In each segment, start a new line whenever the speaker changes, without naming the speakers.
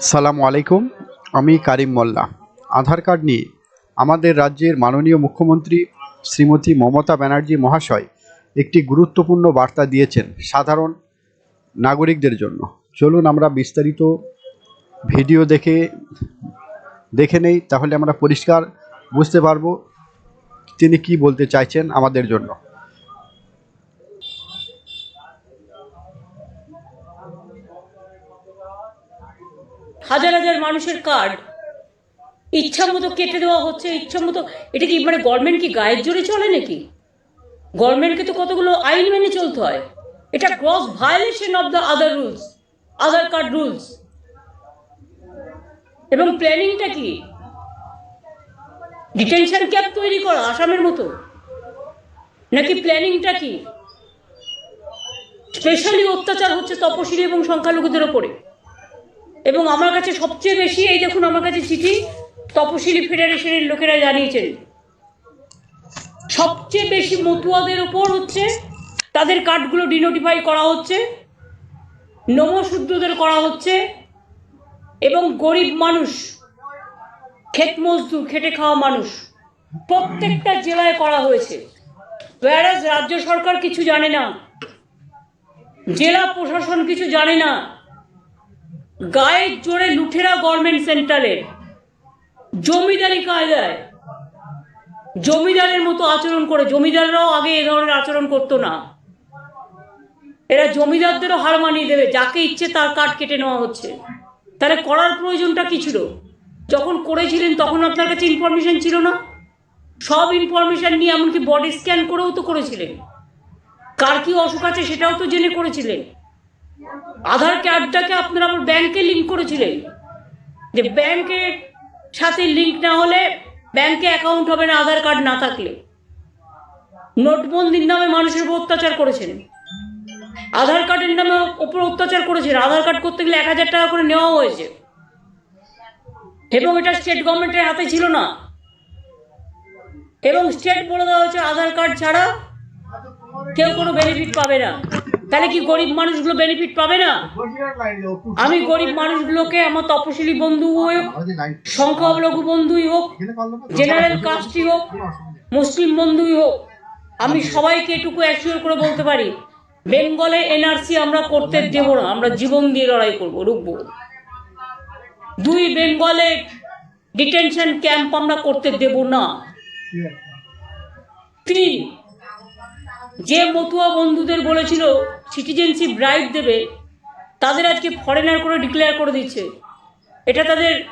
সালামু আলাইকুম, আমি কারিম মোল্লা। আধার কার্ড নিয়ে আমাদের রাজ্যের মাননীয় মুখ্যমন্ত্রী শ্রীমতী মমতা ব্যানার্জি মহাশয় একটি গুরুত্বপূর্ণ বার্তা দিয়েছেন সাধারণ নাগরিকদের জন্য। চলুন আমরা বিস্তারিত ভিডিও দেখে দেখে নেই, তাহলে আমরা পরিষ্কার বুঝতে পারব তিনি কি বলতে চাইছেন আমাদের জন্য।
হাজার হাজার মানুষের কার্ড। ইচ্ছা মতো কেটে দেওয়া হচ্ছে, ইচ্ছা মতো এটা কি মানে গভর্নমেন্ট কি গায়ের জোরে চলে নাকি? গভর্নমেন্টকে তো কতগুলো আইন মেনে চলতে হয়। এটা cross violation of the other rules Aadhaar card rules এবং প্ল্যানিংটা কি? ডিটেনশন ক্যাম্প তৈরি করা, আসামের মতো। নাকি প্ল্যানিংটা কি? স্পেশালি অত্যাচার হচ্ছে তপশিলি এবং সংখ্যালঘুদের ওপরে। এবং আমার কাছে সবচেয়ে বেশি, এই দেখুন আমার কাছে চিঠি, তপশিলি ফেডারেশনের লোকেরা জানিয়েছেন। সবচেয়ে বেশি মতুয়াদের ওপর হচ্ছে, তাদের কার্ডগুলো ডিনোটিফাই করা হচ্ছে নমশূদ্রদের করা হচ্ছে, এবং গরিব মানুষ, ক্ষেত মজদুর, খেটে খাওয়া মানুষ, প্রত্যেকটা জেলায় করা হয়েছে। whereas রাজ্য সরকার কিছু জানে না, জেলা প্রশাসন কিছু জানে না গায়ের জোরে লুঠেরা গভর্নমেন্ট সেন্টারের জমিদারি কায়দায় জমিদারের মতো আচরণ করে, জমিদাররাও আগে এ ধরনের আচরণ করতো না। এরা জমিদারদেরও হার মানিয়ে দেবে, যাকে ইচ্ছে তার কাঠ কেটে নেওয়া হচ্ছে। তাহলে করার প্রয়োজনটা কি ছিল? যখন করেছিলেন তখন আপনার কাছে ইনফরমেশন ছিল না? সব ইনফরমেশন নিয়ে এমনকি বডি স্ক্যান করেও তো করেছিলেন। কার কি অসুখ আছে সেটাও তো জেনে করেছিলেন। আধার কার্ডটাকে আপনারা আমার ব্যাংকে লিঙ্ক করেছিলেন। যে ব্যাংকের সাথে লিঙ্ক না হলে ব্যাংকে অ্যাকাউন্ট হবে না, আধার কার্ড না থাকলে। নোটবন্দির নামে মানুষের উপর অত্যাচার করেছেন। আধার কার্ডের নামে ওপর অত্যাচার করেছেন। আধার কার্ড করতে গেলে এক হাজার টাকা করে নেওয়া হয়েছে। এবং এটা স্টেট গভর্নমেন্টের হাতে ছিল না। এবং স্টেট বলে দেওয়া হয়েছে, আধার কার্ড ছাড়া কেউ কোনো বেনিফিট পাবে না। তাহলে কি গরিব মানুষগুলো বেনিফিট পাবে না? আমি গরিব মানুষগুলোকে আমার তপশিলি বন্ধু হোক, সংখ্যালঘু বন্ধুই হোক জেনারেল কাস্টই হোক, মুসলিম বন্ধুই হোক, আমি সবাইকে এটুকু অ্যাসিওর করে বলতে পারি, বেঙ্গলে এনআরসি আমরা করতে দেব না, আমরা জীবন দিয়ে লড়াই করব, রুখবো। দুই বেঙ্গলে ডিটেনশন ক্যাম্প আমরা করতে দেব না। তিন যে মতুয়া বন্ধুদের বলেছিল সিটিজেনশিপ রাইট দেবে, তাদের আজকে ফরেনার করে ডিক্লেয়ার করে দিচ্ছে। এটা তাদের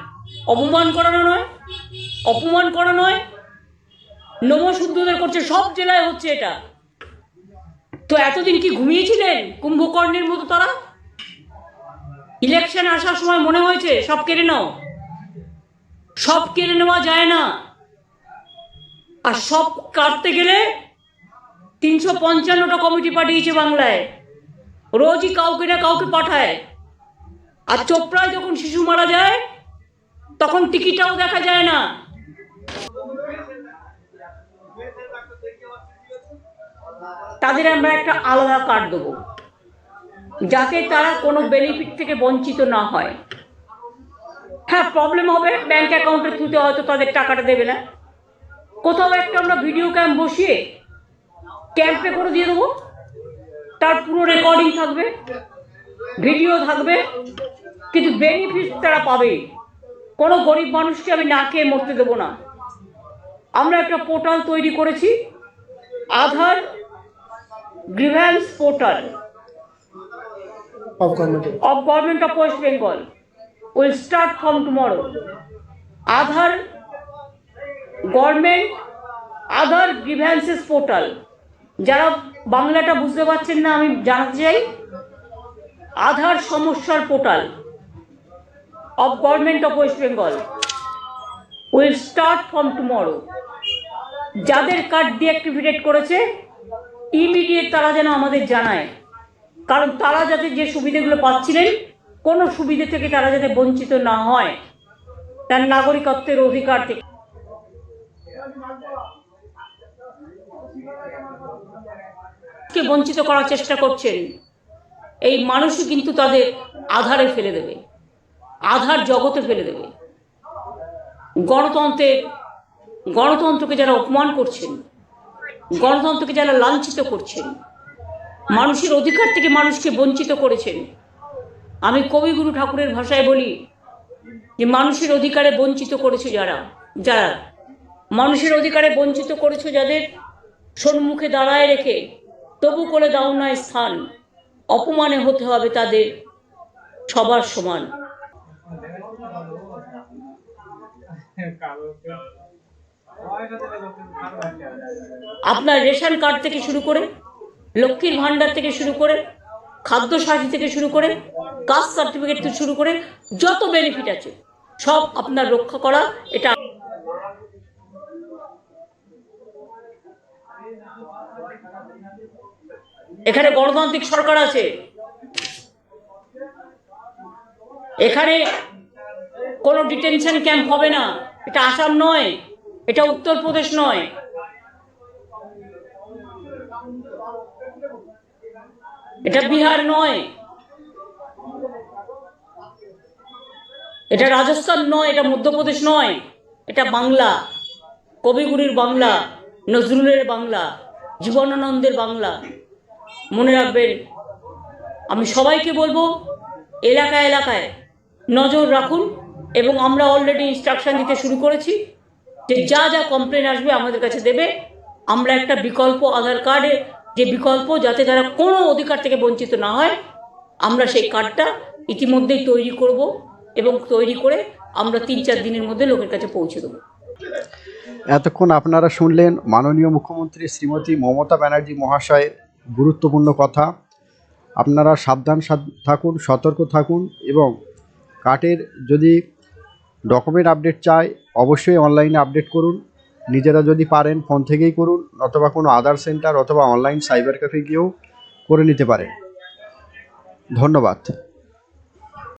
অপমান করানো নয়, অপমান করা নয় নমশুদ্ধদের করছে, সব জেলায় হচ্ছে এটা। তো এতদিন কি ঘুমিয়েছিলেন কুম্ভকর্ণের মতো তারা? ইলেকশন আসার সময় মনে হয়েছে, সব কেড়ে নাও। সব কেড়ে নেওয়া যায় না। আর সব কাটতে গেলে তিনশো পঞ্চান্নটা কমিটি পাঠিয়েছে বাংলায়। রোজই কাউকে না কাউকে পাঠায়। আর চোপড়ায় যখন শিশু মারা যায়, তখন টিকিটাও দেখা যায় না। তাদের আমরা একটা আলাদা কার্ড দেবো, যাতে তারা কোনো বেনিফিট থেকে বঞ্চিত না হয়। হ্যাঁ প্রবলেম হবে ব্যাংক অ্যাকাউন্টের থ্রুতে হয়তো তাদের টাকাটা দেবে না। কোথাও একটা আমরা ভিডিও ক্যাম্প বসিয়ে ক্যাম্পে করে দিয়ে দেবো। তার পুরো রেকর্ডিং থাকবে ভিডিও থাকবে কিন্তু বেনিফিট তারা পাবে। কোনো গরিব মানুষকে আমি না খেয়ে মরতে দেবো না। আমরা একটা পোর্টাল তৈরি করেছি Aadhaar grievance portal
of
government of West Bengal will start from tomorrow. Aadhaar government Aadhaar grievances portal যারা বাংলাটা বুঝতে পারছেন না, আমি জানাতে চাই, আধার সমস্যার portal of government of West Bengal will start from tomorrow যাদের কার্ড ডিঅ্যাক্টিভেটেড করেছে ইমিডিয়েট তারা যেন আমাদের জানায়। কারণ তারা যাতে যে সুবিধেগুলো পাচ্ছিলেন, কোনো সুবিধে থেকে তারা যাতে বঞ্চিত না হয়, তার নাগরিকত্বের অধিকার থেকে। বঞ্চিত করার চেষ্টা করছেন, এই মানুষই কিন্তু তাদের আধারে ফেলে দেবে, আধার জগতে ফেলে দেবে। গণতন্ত্রে, গণতন্ত্রকে যারা অপমান করছেন, গণতন্ত্রকে যারা লাঞ্ছিত করছেন, মানুষের অধিকার থেকে মানুষকে বঞ্চিত করেছেন, আমি কবিগুরু ঠাকুরের ভাষায় বলি যে মানুষের অধিকারে বঞ্চিত করেছে যারা যারা, মানুষের অধিকারে বঞ্চিত করেছে যাদের সম্মুখে দাঁড়ায় রেখে তবু করে দাও না স্থান। অপমানে হতে হবে তাদের সবার সমান। আপনার রেশন কার্ড থেকে শুরু করে, লক্ষ্মীর ভাণ্ডার থেকে শুরু করে খাদ্য সাথী থেকে শুরু করে, কাস্ট সার্টিফিকেট থেকে শুরু করে যত বেনিফিট আছে, সব আপনার রক্ষা করা, এটা এখানে গণতান্ত্রিক সরকার আছে। এখানে কোনো ডিটেনশন ক্যাম্প হবে না। এটা আসাম নয়, এটা উত্তরপ্রদেশ নয়। এটা বিহার নয়। এটা রাজস্থান নয়, এটা মধ্যপ্রদেশ নয়। এটা বাংলা, কবিগুরুর বাংলা, নজরুলের বাংলা। জীবনানন্দের বাংলা। মনে রাখবেন, আমি সবাইকে বলব এলাকা এলাকায় নজর রাখুন এবং আমরা অলরেডি ইনস্ট্রাকশন দিতে শুরু করেছি যে যা যা কমপ্লেন আসবে আমাদের কাছে দেবে। আমরা একটা বিকল্প আধার কার্ডের যে বিকল্প যাতে তারা কোনো অধিকার থেকে বঞ্চিত না হয়, আমরা সেই কার্ডটা ইতিমধ্যেই তৈরি করব এবং তৈরি করে আমরা তিন চার দিনের মধ্যে লোকের কাছে পৌঁছে দেবো।
এতক্ষণ আপনারা শুনলেন মাননীয় মুখ্যমন্ত্রী শ্রীমতী মমতা ব্যানার্জি মহাশয়ের গুরুত্বপূর্ণ কথা। আপনারা সাবধান থাকুন, সতর্ক থাকুন এবং কার্ডের যদি ডকুমেন্ট আপডেট চাই, অবশ্যই অনলাইনে আপডেট করুন। নিজেরা যদি পারেন ফোন থেকেই করুন অথবা কোনো আধার সেন্টার অথবা অনলাইন সাইবার ক্যাফে গিয়েও করে নিতে পারেন। ধন্যবাদ।